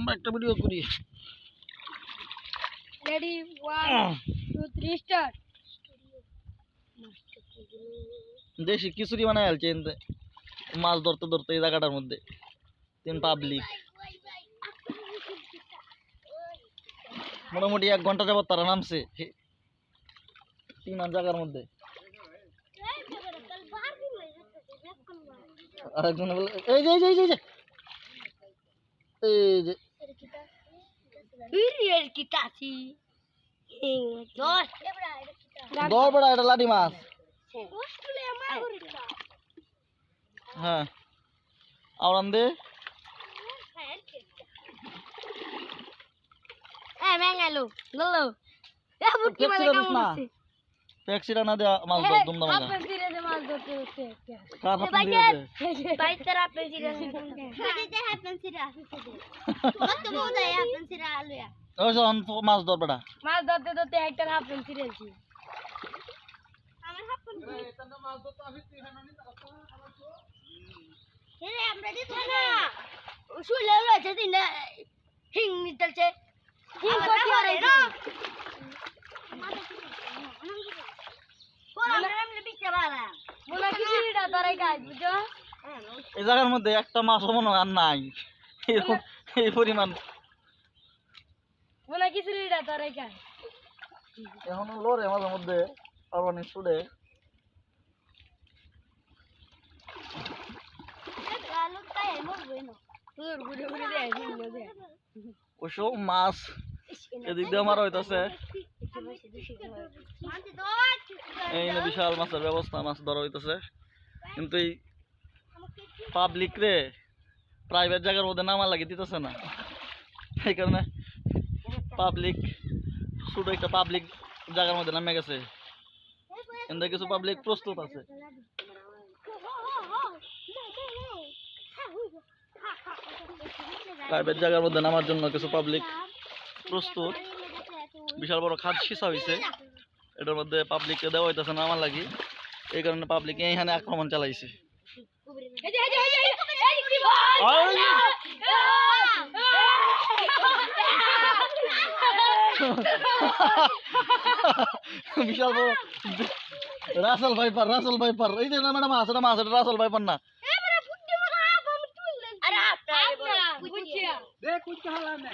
লম্বা একটা ভিডিও করি। Ready one two three start দেশি খিচুড়ি বানাই আলছে এনতে। মাছ ধরতে ধরতে এই জায়গাটার মধ্যে। তিন পাবলিক মোটামুটি এক ঘণ্টা যাবত তারা নামছে। হে- তিন আন জায়গার মধ্যে। আরেকজন বলে এই যে এই যে এই যে, এই যে। বেড়া এটা লাডি মাছ হ্যাঁ আওরান দে না। দেয়া মাছ দুম দাম মাছ ধর বেড়া মাছ ধরতে ধরতে একটা আপেল সিরেছি শুলে রয়েছে তিন হিং নিতেছে হিং করতে পারে না এই জায়গার মধ্যে একটা মাছ মনে আর নাই। এই পরিমাণ। মনে খাই এখন। লড়ে মাঝে মধ্যে দেয় ওইসব মাছ এদিক দিয়ে আমার হইতাছে। এই বিশাল মাছের ব্যবস্থা মাছ ধরা হইতাছে। কিন্তু এই পাবলিক রে প্রাইভেট জায়গার মধ্যে নামা লাগি দিতেছে না। এই কারণে পাবলিক ছোট একটা পাবলিক জায়গার মধ্যে নামে গেছে। এখানে কিছু পাবলিক প্রস্তুত আছে। প্রাইভেট জায়গার মধ্যে নামার জন্য কিছু পাবলিক প্রস্তুত। বিশাল বড় খাদ সিসা হয়েছে এটার মধ্যে পাবলিককে দেওয়া হইতেছে না আমার লাগি। এই কারণে পাবলিক এইখানে আক্রমণ চালাইছে। এই যে এই যে এই যে এই যে কি ভাই বিশাল বড় রাসেল ভাইপার রাসেল ভাইপার। এই যে না, ম্যাডাম, আছে না মাছ এটা রাসেল ভাইপার না। আরে আপনারা বুঝিয়া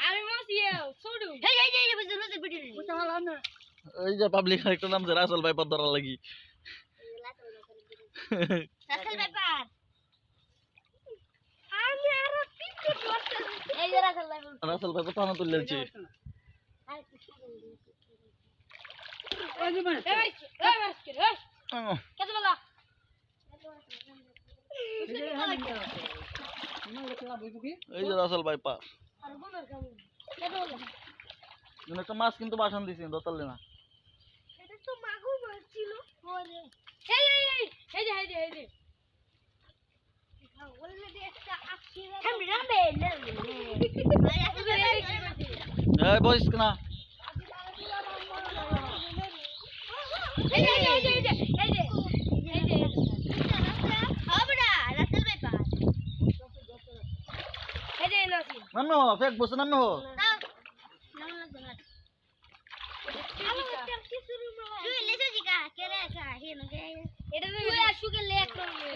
আমি মাসিয়ে ছোড়ু এই এই এই বুঝুন বুঝুন ভিডিও এই যে পাবলিক একটা নাম যে রাসেল ভাইপার ধরার লাগি। রাসেল এই যে ভাই এই ভাই যে রাসেল ভাইপার আর বোনের কেমন কত বলা। কিন্তু একটা মাছ কিন্তু বাসন দিছি দতালে না এটা তো মাগু মাছ ছিল। ওরে এই এই এই এই যে এই যে এই যে থামবি না বে এই বইস না এই যে এই যে এই যে এই যে এই যে আবড়া রাসেল ব্যাপার এই যে নাসি নামো ফেক বসে নামো এটা তো তুই আসুকে লেক করবে